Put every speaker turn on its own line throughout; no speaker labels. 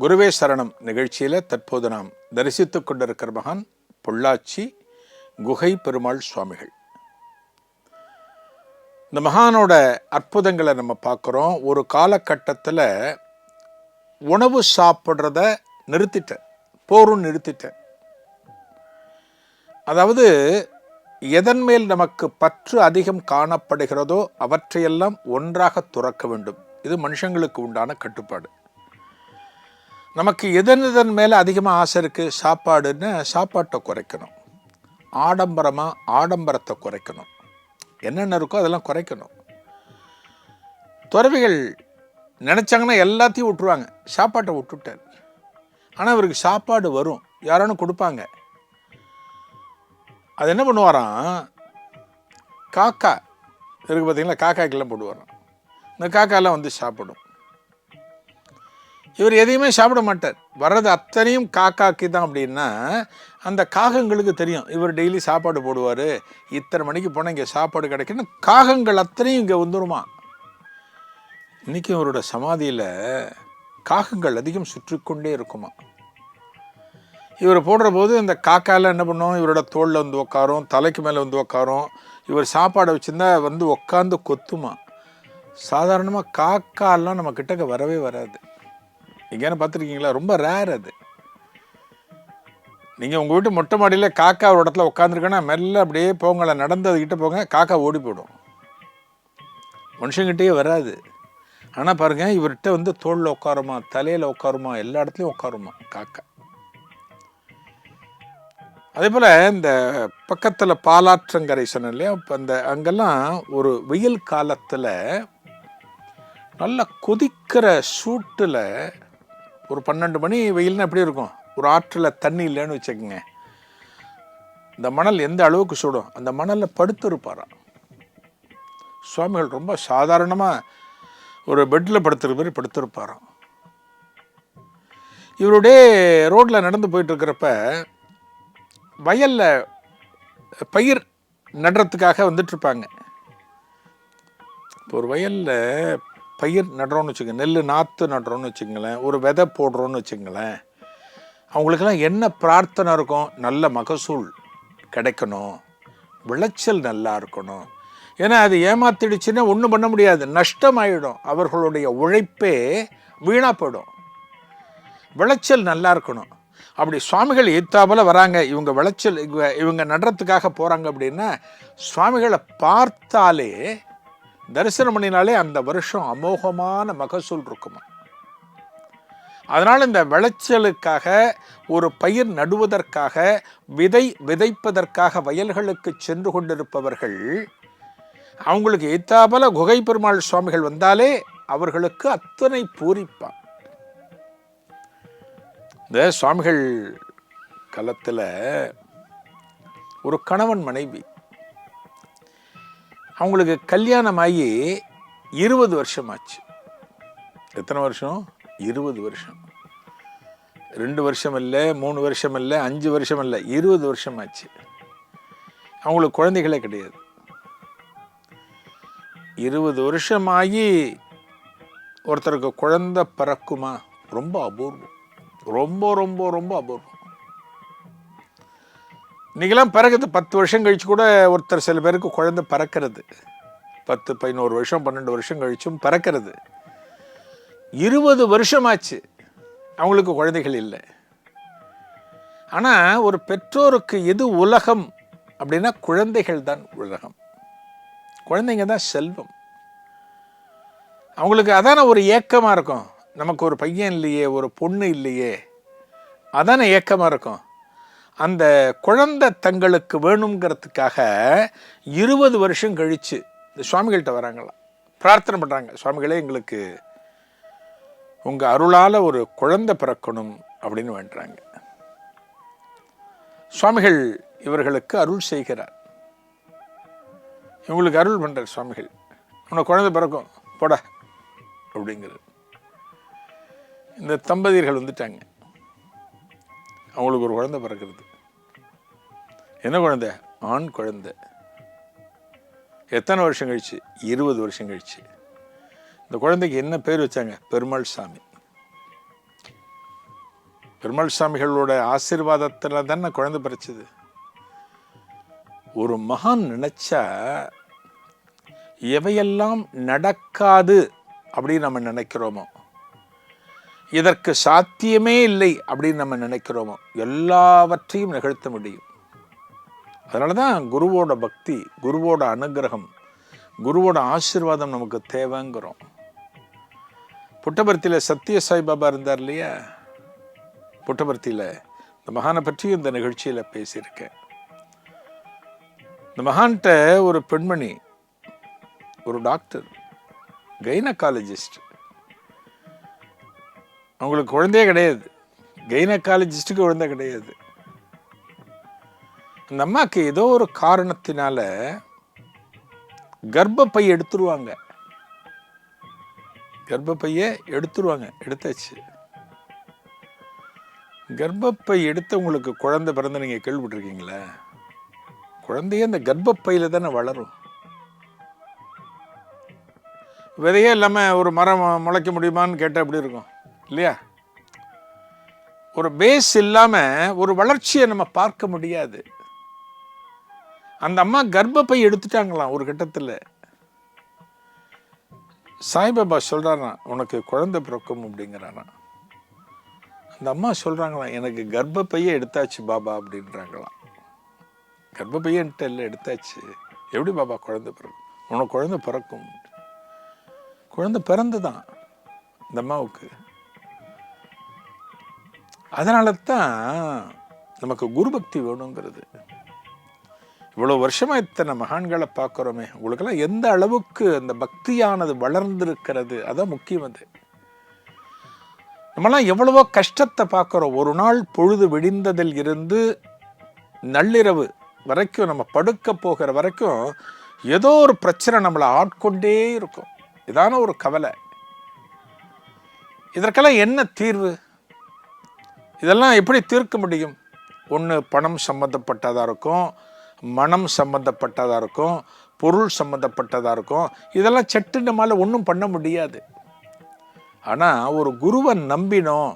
குருவே சரணம். நிகழ்ச்சியில் தற்போது நாம் தரிசித்துக் கொண்டிருக்கிற மகான் பொள்ளாச்சி குகை பெருமாள் சுவாமிகள். இந்த மகானோட அற்புதங்களை நம்ம பார்க்குறோம். ஒரு காலகட்டத்தில் உணவு சாப்பிட்றத நிறுத்திட்டேன். போரும் நிறுத்திட்டேன். அதாவது எதன் மேல் நமக்கு பற்று அதிகம் காணப்படுகிறதோ அவற்றையெல்லாம் ஒன்றாக துறக்க வேண்டும். இது மனுஷங்களுக்கு உண்டான கட்டுப்பாடு. நமக்கு எதன் எதன் மேலே அதிகமாக ஆசை இருக்குது சாப்பாடுன்னு சாப்பாட்டை குறைக்கணும். ஆடம்பரமாக ஆடம்பரத்தை குறைக்கணும். என்னென்ன இருக்கோ அதெல்லாம் குறைக்கணும். துறவிகள் நினச்சாங்கன்னா எல்லாத்தையும் விட்டுருவாங்க. சாப்பாட்டை விட்டுட்டார். ஆனால் இவருக்கு சாப்பாடு வரும். யாரானு கொடுப்பாங்க. அது என்ன பண்ணுவாராம்? காக்கா இருக்கு பார்த்தீங்களா? காக்காக்கெல்லாம் போடுவாராம். இந்த காக்காலாம் வந்து சாப்பிடும். இவர் எதையுமே சாப்பிட மாட்டார். வர்றது அத்தனையும் காக்காக்கு தான் அப்படின்னா அந்த காகங்களுக்கு தெரியும். இவர் டெய்லி சாப்பாடு போடுவார். இத்தனை மணிக்கு போனால் இங்கே சாப்பாடு கிடைக்குன்னு காகங்கள் அத்தனையும் இங்கே வந்துருமா? இன்றைக்கி இவரோட சமாதியில் காகங்கள் அதிகம் சுற்றி கொண்டே இருக்குமா? இவர் போடுற போது இந்த காக்காலாம் என்ன பண்ணும்? இவரோட தோளில் வந்து உட்காரும் தலைக்கு மேலே வந்து உட்காரும் இவர் சாப்பாடை வச்சுருந்தா வந்து உட்காந்து கொத்துமா? சாதாரணமாக காக்காலாம் நம்ம கிட்டக்க வரவே வராது. எங்கேயான பார்த்துருக்கீங்களா? ரொம்ப ரேர் அது. நீங்கள் உங்கள் வீட்டு மொட்டை மாடியில் காக்கா ஒரு இடத்துல உட்காந்துருக்கேன்னா மெல்ல அப்படியே போங்களை நடந்து அதுக்கிட்ட போங்க காக்கா ஓடி போயிடும். மனுஷங்கிட்டே வராது. ஆனால் பாருங்கள் இவர்கிட்ட வந்து தோளில் உட்காருமா தலையில் உட்காருமா எல்லா இடத்துலையும் உட்காருமா காக்கா. அதே போல் இந்த பக்கத்தில் பாலாற்றங்கரை சொன்னேன் இல்லையா? இப்போ அந்த அங்கெல்லாம் ஒரு வெயில் காலத்தில் நல்லா கொதிக்கிற சூட்டில் ஒரு பன்னெண்டு மணி வெயில்னா எப்படி இருக்கும்? ஒரு ஆற்றில் தண்ணி இல்லைன்னு வச்சுக்கோங்க. இந்த மணல் எந்த அளவுக்கு சுடும்? அந்த மணலில் படுத்திருப்பாராம். சுவாமிகள் ரொம்ப சாதாரணமாக ஒரு பெட்டில் படுத்துற மாதிரி படுத்திருப்பாராம். இவருடைய ரோட்டில் நடந்து போயிட்டு இருக்கிறப்ப வயலில் பயிர் நடுறதுக்காக வந்துட்டுருப்பாங்க. இப்போ ஒரு வயலில் பயிர் நடுறோன்னு வச்சுக்கோங்க நெல் நாற்று நடுறோன்னு வச்சுங்களேன் ஒரு விதை போடுறோன்னு வச்சுங்களேன் அவங்களுக்கெல்லாம் என்ன பிரார்த்தனை இருக்கும்? நல்ல மகசூல் கிடைக்கணும். விளைச்சல் நல்லா இருக்கணும். ஏன்னா அது ஏமாத்திடுச்சுன்னா ஒன்றும் பண்ண முடியாது. நஷ்டமாயிடும். அவர்களுடைய உழைப்பே வீணாக போயிடும். விளைச்சல் நல்லா இருக்கணும். அப்படி சுவாமிகள் ஏத்தாப்புல வராங்க. இவங்க விளைச்சல் இவங்க நடுறதுக்காக போகிறாங்க அப்படின்னா சுவாமிகளை பார்த்தாலே தரிசனம் பண்ணினாலே அந்த வருஷம் அமோகமான மகசூல் இருக்குமா? அதனால் இந்த விளைச்சலுக்காக ஒரு பயிர் நடுவதற்காக விதை விதைப்பதற்காக வயல்களுக்கு சென்று கொண்டிருப்பவர்கள் அவங்களுக்கு எத்தாபல குகை பெருமாள் சுவாமிகள் வந்தாலே அவர்களுக்கு அத்தனை பூரிப்பான் இந்த சுவாமிகள் காலத்தில் ஒரு கணவன் மனைவி அவங்களுக்கு கல்யாணம் ஆகி இருபது வருஷம் ஆச்சு எத்தனை வருஷம்? இருபது வருஷம். ரெண்டு வருஷம் இல்லை மூணு வருஷம் இல்லை அஞ்சு வருஷம் இல்லை இருபது வருஷம் ஆச்சு அவங்களுக்கு குழந்தைகளே கிடையாது. இருபது வருஷம் ஆகி ஒருத்தருக்கு குழந்தை பிறக்குமா? ரொம்ப அபூர்வம். ரொம்ப ரொம்ப ரொம்ப அபூர்வம். இன்றைக்கெல்லாம் பிறகுது. பத்து வருஷம் கழிச்சு கூட ஒருத்தர் சில பேருக்கு குழந்தை பறக்கிறது. பத்து பதினோரு வருஷம் பன்னெண்டு வருஷம் கழிச்சும் பறக்கிறது. இருபது வருஷமாச்சு. அவங்களுக்கு குழந்தைகள் இல்லை. ஆனால் ஒரு பெற்றோருக்கு எது உலகம் அப்படின்னா குழந்தைகள் தான் உலகம். குழந்தைங்க தான் செல்வம். அவங்களுக்கு அதான ஒரு ஏக்கமாக இருக்கும். நமக்கு ஒரு பையன் இல்லையே ஒரு பொண்ணு இல்லையே. அதான ஏக்கமாக இருக்கும். அந்த குழந்தை தங்களுக்கு வேணுங்கிறதுக்காக இருபது வருஷம் கழித்து இந்த சுவாமிகள்கிட்ட வராங்களாம். பிரார்த்தனை பண்ணுறாங்க சுவாமிகளே எங்களுக்கு உங்கள் அருளால் ஒரு குழந்தை பிறக்கணும் அப்படின்னு வேண்டுறாங்க. சுவாமிகள் இவர்களுக்கு அருள் செய்கிறார். இவங்களுக்கு அருள் பண்ணுறார் சுவாமிகள். உனக்கு குழந்தை பிறக்கும். போட அப்படிங்கிறது இந்த தம்பதியர்கள் வந்துட்டாங்க. அவங்களுக்கு ஒரு குழந்தை பிறக்கிறது. என்ன குழந்தை? ஆண் குழந்தை. எத்தனை வருஷம் கழிச்சு? இருபது வருஷம் கழிச்சு. இந்த குழந்தைக்கு என்ன பேர் வச்சாங்க? பெருமாள் சாமி. பெருமாள் சாமிகளோட ஆசீர்வாதத்தில் தானே குழந்தை பறிச்சது. ஒரு மகான் நினச்சா எவையெல்லாம் நடக்காது அப்படின்னு நம்ம நினைக்கிறோமோ? இதற்கு சாத்தியமே இல்லை அப்படின்னு நம்ம நினைக்கிறோமோ? எல்லாவற்றையும் நிகழ்த்த முடியும். அதனால தான் குருவோட பக்தி குருவோட அனுகிரகம் குருவோட ஆசீர்வாதம் நமக்கு தேவைங்கிறோம். புட்டபர்த்தியில் சத்ய சாய்பாபா இருந்தார் இல்லையா? புட்டபர்த்தியில். இந்த மகானை பற்றியும் இந்த நிகழ்ச்சியில் பேசியிருக்கேன். இந்த மகான்கிட்ட ஒரு பெண்மணி ஒரு டாக்டர் கைனகாலஜிஸ்ட். அவங்களுக்கு குழந்தையே கிடையாது. கைனகாலஜிஸ்ட்டுக்கு குழந்தை கிடையாது. இந்த அம்மாவுக்கு ஏதோ ஒரு காரணத்தினால கர்ப்பப்பை எடுத்துருவாங்க. கர்ப்பப்பையை எடுத்துருவாங்க எடுத்தாச்சு. கர்ப்பப்பை எடுத்தவங்களுக்கு குழந்தை பிறந்து நீங்கள் கேள்விப்பட்டிருக்கீங்களா? குழந்தைய அந்த கர்ப்பப்பையில தானே வளரும். விதையே இல்லாமல் ஒரு மரம் முளைக்க முடியுமான்னு கேட்டால் எப்படி இருக்கும்? இல்லையா? ஒரு பேஸ் இல்லாமல் ஒரு வளர்ச்சியை நம்ம பார்க்க முடியாது. அந்த அம்மா கர்ப்பப்பை எடுத்துட்டாங்களாம் ஒரு கட்டத்தில். சாய்பாபா சொல்கிறாராம் உனக்கு குழந்தை பிறக்கும் அப்படிங்கிறாராம். அந்த அம்மா சொல்கிறாங்களாம் எனக்கு கர்ப்பப்பையே எடுத்தாச்சு பாபா அப்படின்றாங்களாம். கர்ப்பப்பையன்ட்ட இல்லை எடுத்தாச்சு. எப்படி பாபா குழந்தை பிறக்கும்? உனக்கு குழந்தை பிறக்கும். குழந்தை பிறந்து தான் இந்த அம்மாவுக்கு. அதனால தான் நமக்கு குரு பக்தி வேணுங்கிறது. இவ்வளோ வருஷமா இத்தனை மகான்களை பார்க்குறோமே. உங்களுக்கெல்லாம் எந்த அளவுக்கு அந்த பக்தியானது வளர்ந்திருக்கிறது? அதான் முக்கியம் அது. நம்மலாம் எவ்வளவோ கஷ்டத்தை பார்க்குறோம். ஒரு நாள் பொழுது விடிந்ததில் இருந்து நள்ளிரவு வரைக்கும் நம்ம படுக்க போகிற வரைக்கும் ஏதோ ஒரு பிரச்சனை நம்மளை ஆட்கொண்டே இருக்கும். இதான ஒரு கவலை. இதற்கெல்லாம் என்ன தீர்வு? இதெல்லாம் எப்படி தீர்க்க முடியும்? ஒன்று பணம் சம்மந்தப்பட்டதாக இருக்கும். மனம் சம்மந்தப்பட்டதாக இருக்கும் பொருள் சம்மந்தப்பட்டதாக இருக்கும் இதெல்லாம் சட்டு நம்மளால் ஒன்றும் பண்ண முடியாது. ஆனால் ஒரு குருவை நம்பினோம்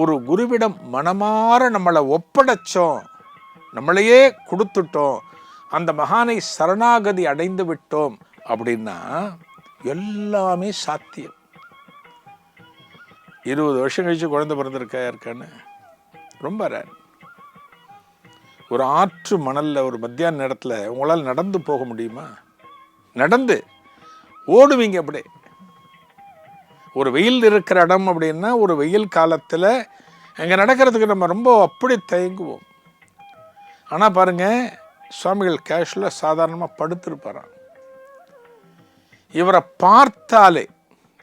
ஒரு குருவிடம் மனமாற நம்மளை ஒப்படைச்சோம் நம்மளையே கொடுத்துட்டோம் அந்த மகானை சரணாகதி அடைந்து விட்டோம் அப்படின்னா எல்லாமே சாத்தியம். இருபது வருஷம் கழிச்சு குழந்தை பிறந்திருக்கா இருக்கான்னு? ரொம்ப ரேர் ஒரு ஆற்று மணலில் ஒரு மத்தியான நேரத்தில் உங்களால் நடந்து போக முடியுமா? நடந்து. ஓடுவீங்க அப்படியே. ஒரு வெயில் இருக்கிற இடம் அப்படின்னா ஒரு வெயில் காலத்தில் அங்கே நடக்கிறதுக்கு நம்ம ரொம்ப அப்படி தயங்குவோம். ஆனால் பாருங்கள் சுவாமிகள் கேஷுவலாக சாதாரணமாக படுத்திருப்பாராம். இவரை பார்த்தாலே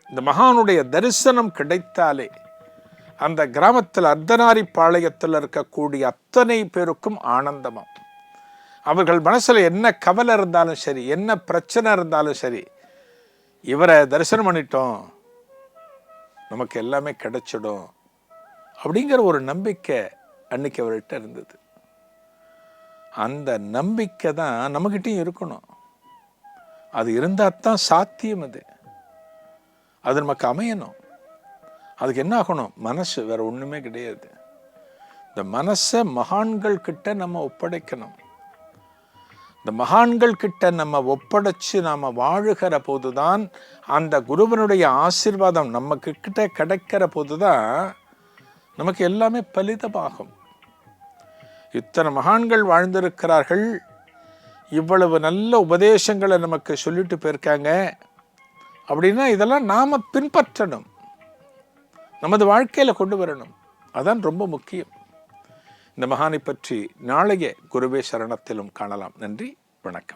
இந்த மகானுடைய தரிசனம் கிடைத்தாலே அந்த கிராமத்தில் அர்த்தநாரி பாளையத்தில் இருக்கக்கூடிய அத்தனை பேருக்கும் ஆனந்தமாம். அவர்கள் மனசில் என்ன கவலை இருந்தாலும் சரி என்ன பிரச்சனை இருந்தாலும் சரி இவரை தரிசனம் பண்ணிட்டோம் நமக்கு எல்லாமே கிடைச்சிடும் அப்படிங்கிற ஒரு நம்பிக்கை அன்னைக்கு அவர்கிட்ட இருந்தது. அந்த நம்பிக்கை தான் நம்மகிட்டையும் இருக்கணும். அது இருந்தால் தான் சாத்தியம் அது. அது நமக்கு அமையணும். அதுக்கு என்ன ஆகணும்? மனசு வேற ஒன்றுமே கிடையாது. இந்த மனசை மகான்கள் கிட்ட நம்ம ஒப்படைக்கணும். இந்த மகான்கள் கிட்ட நம்ம ஒப்படைச்சு நாம் வாழுகிற போது தான் அந்த குருவனுடைய ஆசிர்வாதம் நம்ம கிட்ட கிடைக்கிற போது தான் நமக்கு எல்லாமே பலிதமாகும். இத்தனை மகான்கள் வாழ்ந்திருக்கிறார்கள். இவ்வளவு நல்ல உபதேசங்களை நமக்கு சொல்லிட்டு போயிருக்காங்க. அப்படின்னா இதெல்லாம் நாம் பின்பற்றணும். நமது வாழ்க்கையில் கொண்டு வரணும். அதான் ரொம்ப முக்கியம். இந்த மகானை பற்றி நாளைய குருவே சரணத்திலும் காணலாம். நன்றி வணக்கம்.